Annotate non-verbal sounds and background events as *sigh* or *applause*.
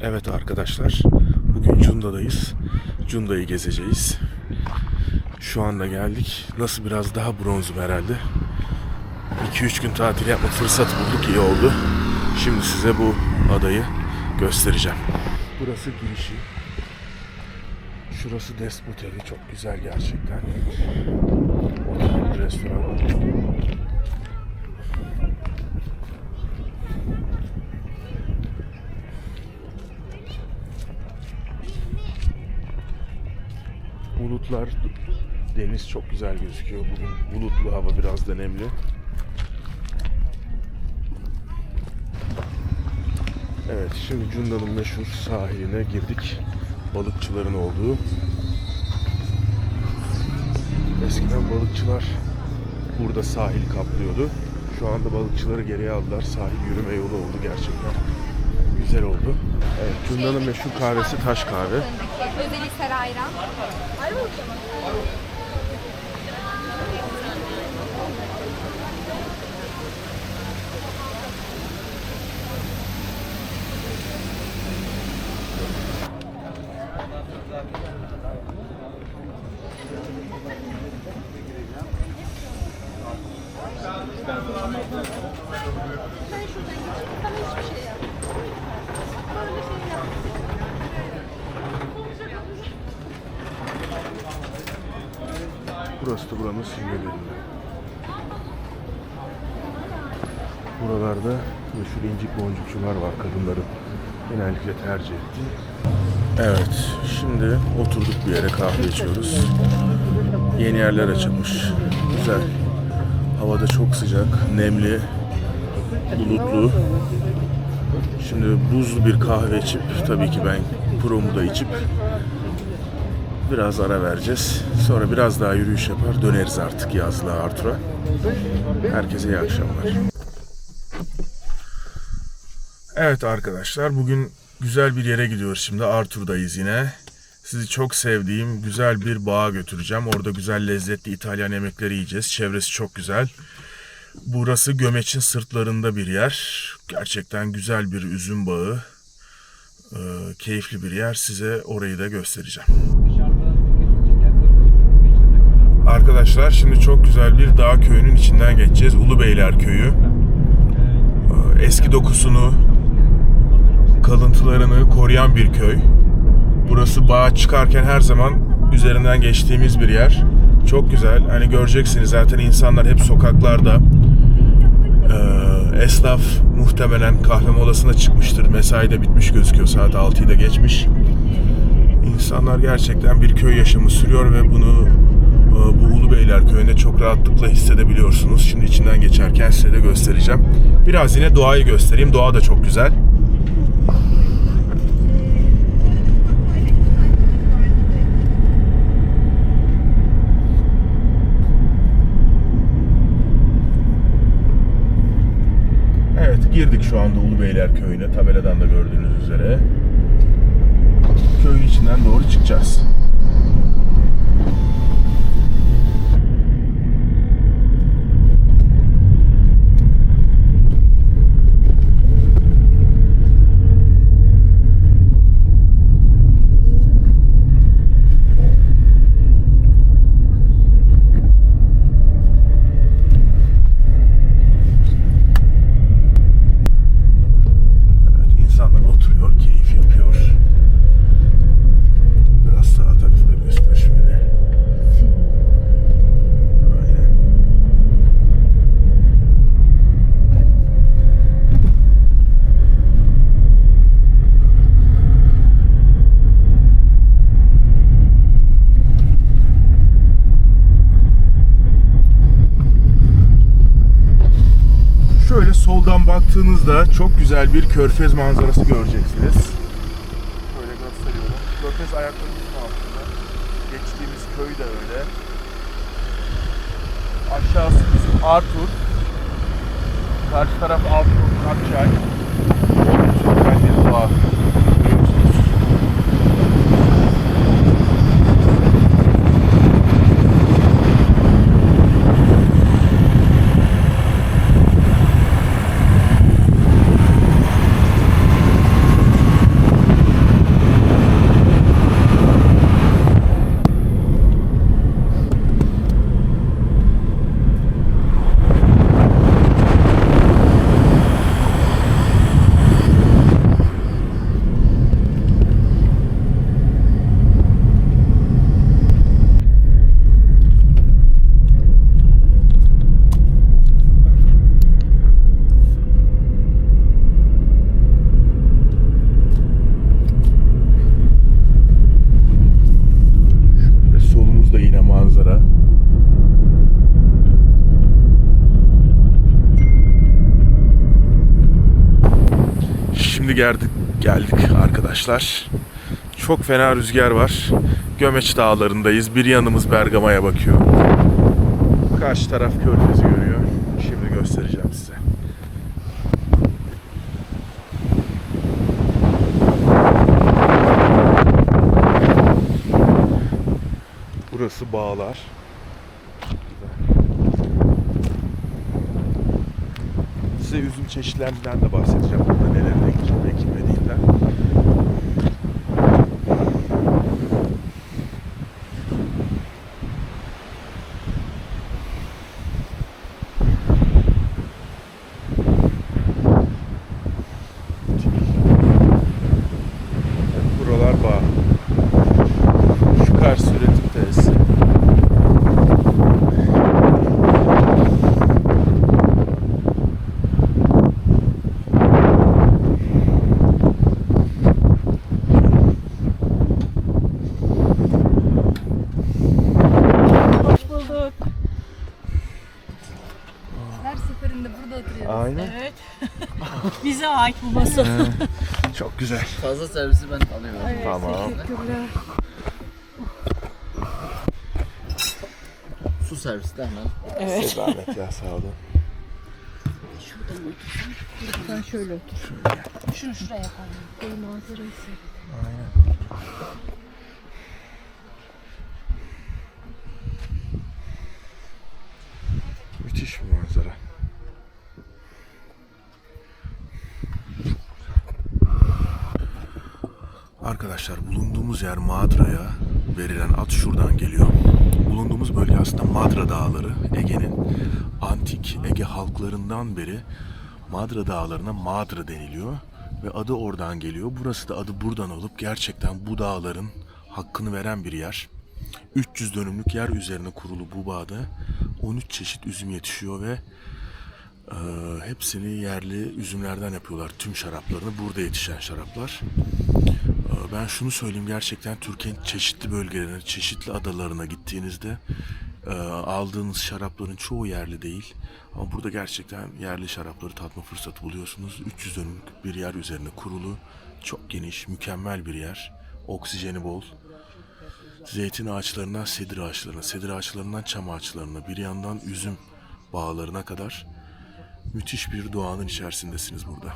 Evet arkadaşlar, bugün Cunda'dayız. Cunda'yı gezeceğiz. Şu anda geldik. Nasıl biraz daha bronzum herhalde. 2-3 gün tatil yapma fırsatı bulduk, iyi oldu. Şimdi size bu adayı göstereceğim. Burası girişi. Şurası Despoteli, çok güzel gerçekten. Otel, restoran. Bulutlar, deniz çok güzel gözüküyor. Bugün bulutlu hava biraz da nemli. Evet, şimdi Cunda'nın meşhur sahiline girdik. Balıkçıların olduğu. Eskiden balıkçılar burada sahil kaplıyordu. Şu anda balıkçıları geriye aldılar. Sahil yürüme yolu oldu gerçekten. Güzel oldu. Evet, Cunda'nın meşhur kahvesi taş kahve. Özeli Sarayran. Burası da buranın simgeleri. Buralarda meşhur incik boncukçular var kadınların genellikle tercih ettiği. Evet, şimdi oturduk bir yere kahve içiyoruz. Yeni yerler açılmış. Güzel. Havada çok sıcak, nemli, bulutlu. Şimdi buzlu bir kahve içip, tabii ki ben promu da içip Biraz ara vereceğiz. Sonra biraz daha yürüyüş yapar. Döneriz artık yazlığa Artur'a. Herkese iyi akşamlar. Evet arkadaşlar bugün güzel bir yere gidiyoruz şimdi. Artur'dayız yine. Sizi çok sevdiğim güzel bir bağa götüreceğim. Orada güzel lezzetli İtalyan yemekleri yiyeceğiz. Çevresi çok güzel. Burası Gömeç'in sırtlarında bir yer. Gerçekten güzel bir üzüm bağı. Ee, keyifli bir yer. Size orayı da göstereceğim. Arkadaşlar şimdi çok güzel bir dağ köyünün içinden geçeceğiz. Ulubeyler köyü. Ee, Eski dokusunu, kalıntılarını koruyan bir köy. Burası bağa çıkarken her zaman üzerinden geçtiğimiz bir yer. Çok güzel. Hani göreceksiniz zaten insanlar hep sokaklarda. Ee, esnaf muhtemelen kahve molasına çıkmıştır. Mesai de bitmiş gözüküyor. Saat 6'yı da geçmiş. İnsanlar gerçekten bir köy yaşamı sürüyor ve bunu e, bu Ulubeyler köyünde çok rahatlıkla hissedebiliyorsunuz. Şimdi içinden geçerken size de göstereceğim. Biraz yine doğayı göstereyim. Doğa da çok güzel. Evet girdik şu anda Ulubeyler köyüne. Tabeladan da gördüğünüz üzere. Köyün içinden doğru çıkacağız. Evet, insanlar oturuyor, keyif yapıyor. Biraz sağ tarafı da göster şöyle. Aynen. Şöyle soldan baktığınızda çok güzel bir körfez manzarası göreceksiniz. Şöyle gösteriyorum. Körfez ayaklarımızın altında. Geçtiğimiz köy de öyle. Aşağısı bizim Artur. Karşı taraf Artur, Akçay. Çok güzel bir doğa. Geldik, geldik arkadaşlar. Çok fena rüzgar var. Gömeç dağlarındayız. Bir yanımız Bergama'ya bakıyor. Karşı taraf Körfez'i görüyor. Şimdi göstereceğim size. Burası bağlar. Size üzüm çeşitlerinden de bahsedeceğim. Burada neler Her seferinde burada oturuyoruz. Aynen. Evet. *laughs* Bize ait bu masa. Çok güzel. Fazla servisi ben alıyorum. Tamam. Teşekkürler. Su servisi de hemen. Evet. Size zahmet ya sağ olun. Sen şöyle otur. Şunu şuraya koyalım. Koy manzarayı sev. Müthiş bir manzara. Arkadaşlar bulunduğumuz yer Madra'ya verilen ad şuradan geliyor. Bulunduğumuz bölge aslında Madra Dağları. Ege'nin antik Ege halklarından beri Madra Dağları'na Madra deniliyor. Ve adı oradan geliyor. Burası da adı buradan olup gerçekten bu dağların hakkını veren bir yer. 300 dönümlük yer üzerine kurulu bu bağda 13 çeşit üzüm yetişiyor ve e, hepsini yerli üzümlerden yapıyorlar. Tüm şaraplarını burada yetişen şaraplar. E, ben şunu söyleyeyim gerçekten Türkiye'nin çeşitli bölgelerine, çeşitli adalarına gittiğinizde e, aldığınız şarapların çoğu yerli değil. Ama burada gerçekten yerli şarapları tatma fırsatı buluyorsunuz. 300 dönümlük bir yer üzerine kurulu. Çok geniş, mükemmel bir yer. Oksijeni bol. Zeytin ağaçlarından sedir ağaçlarına, sedir ağaçlarından çam ağaçlarına, bir yandan üzüm bağlarına kadar müthiş bir doğanın içerisindesiniz burada.